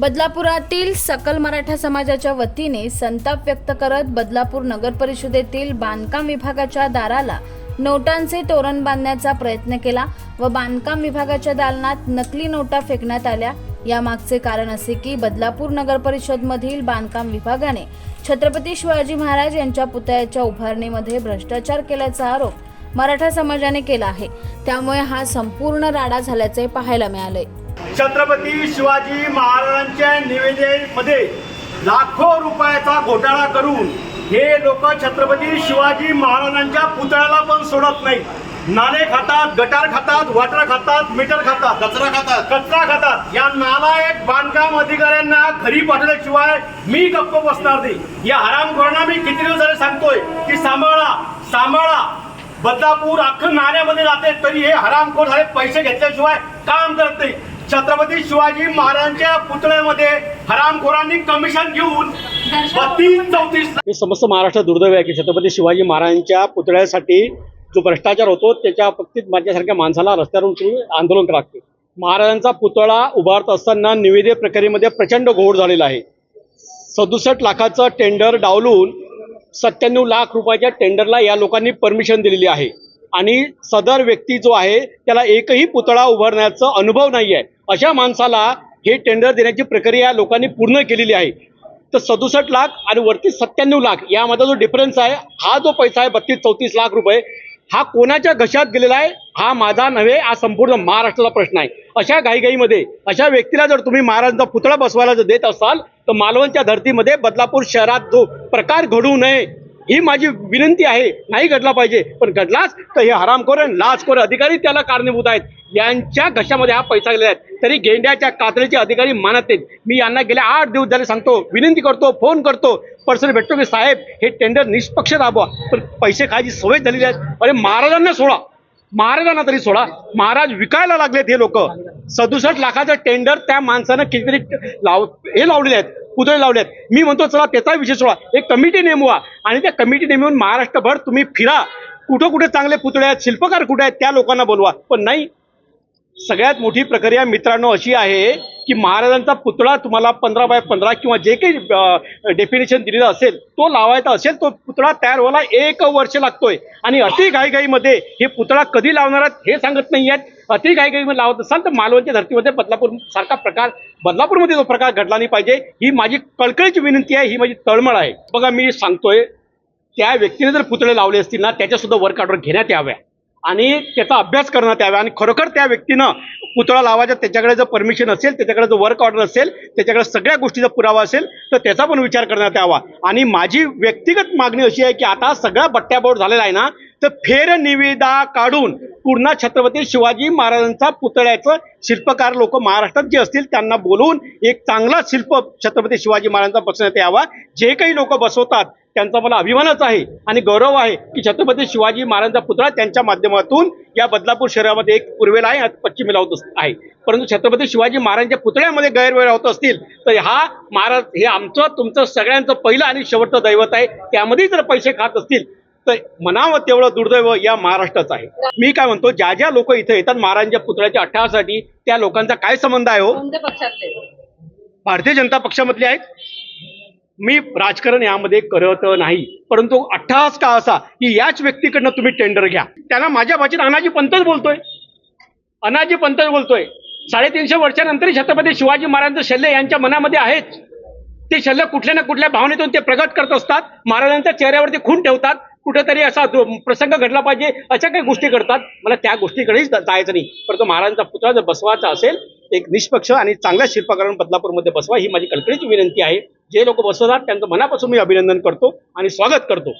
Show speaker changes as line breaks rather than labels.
बदलापुरातील सकल मराठा समाजाच्या वतीने संताप व्यक्त करत बदलापूर नगर परिषदेतील बांधकाम विभागाच्या दाराला नोटांचे तोरण बांधण्याचा प्रयत्न केला व बांधकाम विभागाच्या दालनात नकली नोटा फेकण्यात आल्या. यामागचे कारण असे की बदलापूर नगर परिषदमधील बांधकाम विभागाने छत्रपती शिवाजी महाराज यांच्या पुतळ्याच्या उभारणीमध्ये भ्रष्टाचार केल्याचा आरोप मराठा समाजाने केला आहे. त्यामुळे हा संपूर्ण राडा झाल्याचे पाहायला मिळाले.
छत्रपती शिवाजी महाराजांच्या निवेदनेमध्ये लाखो रुपयाचा घोटाळा करून हे लोक छत्रपती शिवाजी महाराजांच्या पुतळ्याला पण सोडत नाही नाले खातात गटार खातात वाटर खातात मीटर खातात.
कचरा खातात.
कचरा खातात. या नालायक बांधकाम अधिकाऱ्यांना घरी पाठवल्याशिवाय मी गप्प बसणार नाही. या हरामखोरांना मी किती दिवस झाले सांगतोय की सांभाळा सांभाळा. बदलापूर अख्खं नाण्यामध्ये जाते तरी हे हरामखोर झाले पैसे घेतल्याशिवाय काम करत नाही. छत्रपती शिवाजी महाराजांच्या पुतळ्यामध्ये हरामखोरांनी कमिशन घेऊन बत्तीस चौतीस
हे समस्त महाराष्ट्र दुर्दैव आहे की छत्रपती शिवाजी महाराजांच्या पुतळ्यासाठी जो भ्रष्टाचार होतो त्याच्या बाबतीत माझ्यासारख्या माणसाला रस्त्यावर उतरून आंदोलन लागते महाराजांचा पुतळा उभारत असताना निवेदे प्रक्रियेमध्ये प्रचंड घोळ झालेला आहे. सदुसष्ट लाखाचं टेंडर डावलून सत्त्याण्णव लाख रुपयाच्या टेंडरला या लोकांनी परमिशन दिलेली आहे. आणि सदर व्यक्ती जो आहे त्याला एकही पुतळा उभारण्याचा अनुभव नाही आहे अशा माणसाला हे टेंडर देण्याची प्रक्रिया लोकांनी पूर्ण केलेली आहे. तर सदुसष्ट लाख आणि वरती सत्त्याण्णव लाख यामध्ये जो डिफरन्स आहे हा जो पैसा आहे बत्तीस चौतीस लाख रुपये हा कोणाच्या घशात गेलेला आहे? हा माझा नव्हे हा संपूर्ण महाराष्ट्राला प्रश्न आहे. अशा घाईघाईमध्ये अशा व्यक्तीला जर तुम्ही महाराजांचा पुतळा बसवायला जर देत असाल तर मालवणच्या धर्तीमध्ये बदलापूर शहरात जो प्रकार घडू नये ही माझी विनंती आहे नाही घडला पाहिजे. पण घडलाच तर हे हरामखोर आणि लाचखोर अधिकारी त्याला कारणीभूत आहेत. यांच्या घशामध्ये हा पैसा गेलेला आहे. तरी गेंड्याच्या कातडीचे अधिकारी मानत नाहीत. मी यांना गेल्या आठ दिवस झाले सांगतो विनंती करतो फोन करतो. पर्सन भेटतो की साहेब हे टेंडर निष्पक्ष राबवा. पण पैसे खायची सवय झालेली आहे. अरे महाराजांना सोडा. महाराजांना तरी सोडा. महाराज विकायला लागलेत हे लोक. सदुसष्ट लाखाचं टेंडर त्या माणसानं कितीतरी लाव हे लावलेले आहेत. पुतळे लावले मी म्हणतो चला त्याचा विषय सोडा एक कमिटी नेमवा. आणि त्या कमिटी नेमून महाराष्ट्रभर तुम्ही फिरा. कुठं कुठे चांगले पुतळे आहेत शिल्पकार कुठे आहेत त्या लोकांना बोलवा. पण नाही. सगळ्यात मोठी प्रक्रिया मित्रांनो अशी आहे की महाराजांचा पुतळा तुम्हाला पंधरा बाय पंधरा किंवा जे काही डेफिनेशन दिलेलं असेल तो लावायचा असेल तो पुतळा तयार व्हायला एक वर्ष लागतोय. आणि अति घाईघाईमध्ये हे पुतळा कधी लावणार आहेत हे सांगत नाही आहेत अति घाईघाईमध्ये लावत असाल तर मालवणच्या धर्तीमध्ये बदलापूर सारखा प्रकार बदलापूरमध्ये जो प्रकार घडला नाही पाहिजे. ही माझी कळकळीची विनंती आहे ही माझी तळमळ आहे. बघा मी सांगतोय त्या व्यक्तीने जर पुतळे लावले असतील ना त्याच्यासुद्धा वर्क ऑर्डर घेण्यात याव्या. आणि त्याचा अभ्यास करण्यात यावा आणि खरोखर त्या व्यक्तीनं पुतळा लावायचा त्याच्याकडे जर परमिशन असेल त्याच्याकडे जर वर्क ऑर्डर असेल त्याच्याकडे सगळ्या गोष्टीचा पुरावा असेल तर त्याचा पण विचार करण्यात यावा. आणि माझी व्यक्तिगत मागणी अशी आहे की आता सगळा बट्ट्याबोट झालेला आहे ना तर फेर निविदा काढून पूर्ण छत्रपती शिवाजी महाराजांचा पुतळ्याचं शिल्पकार लोक महाराष्ट्रात जे असतील त्यांना बोलवून एक चांगला शिल्प छत्रपती शिवाजी महाराजांचा बसवण्यात यावा. जे काही लोक बसवतात त्यांचा मला अभिमानच आहे आणि गौरव आहे की छत्रपती शिवाजी महाराजांचा पुतळा त्यांच्या माध्यमातून या बदलापूर शहरामध्ये एक पूर्वेला आहे आणि पश्चिमेला होत आहे. परंतु छत्रपती शिवाजी महाराजांच्या पुतळ्यामध्ये गैरवेळ होत असतील तर हा महाराज हे आमचं तुमचं सगळ्यांचं पहिलं आणि शेवटचं दैवत आहे. त्यामध्ये जर पैसे खात असतील तर म्हणावं तेवढं दुर्दैव या महाराष्ट्राचं आहे. मी काय म्हणतो ज्या ज्या लोक इथे येतात महाराजांच्या पुतळ्याच्या अठ्ठासाठी त्या लोकांचा काय संबंध आहे हो? भारतीय जनता पक्षामधले आहेत? मी राजकारण यामध्ये करत नाही परंतु अट्टहास का असा की याच व्यक्तीकडनं तुम्ही टेंडर घ्या. त्यांना माझ्या भाषेत अनाजी पंतच बोलतोय. अनाजी पंतच बोलतोय. साडेतीनशे वर्षानंतर छत्रपती शिवाजी महाराजांचं शल्य यांच्या मनामध्ये आहेच. ते शल्य कुठल्या ना कुठल्या भावनेतून ते प्रगट करत असतात. महाराजांच्या चेहऱ्यावरती खून ठेवतात. कुठेतरी असा प्रसंग घडला पाहिजे अशा काही गोष्टी घडतात. मला त्या गोष्टीकडेही जायचं नाही. परंतु महाराजांचा पुतळा जर बसवायचा असेल एक निष्पक्ष आणि चांगल्या शिल्पकारांना बदलापूरमध्ये बसवा ही माझी कळकळीची विनंती आहे. जे लोक बसवतात त्यांचं मनापासून मी अभिनंदन करतो आणि स्वागत करतो.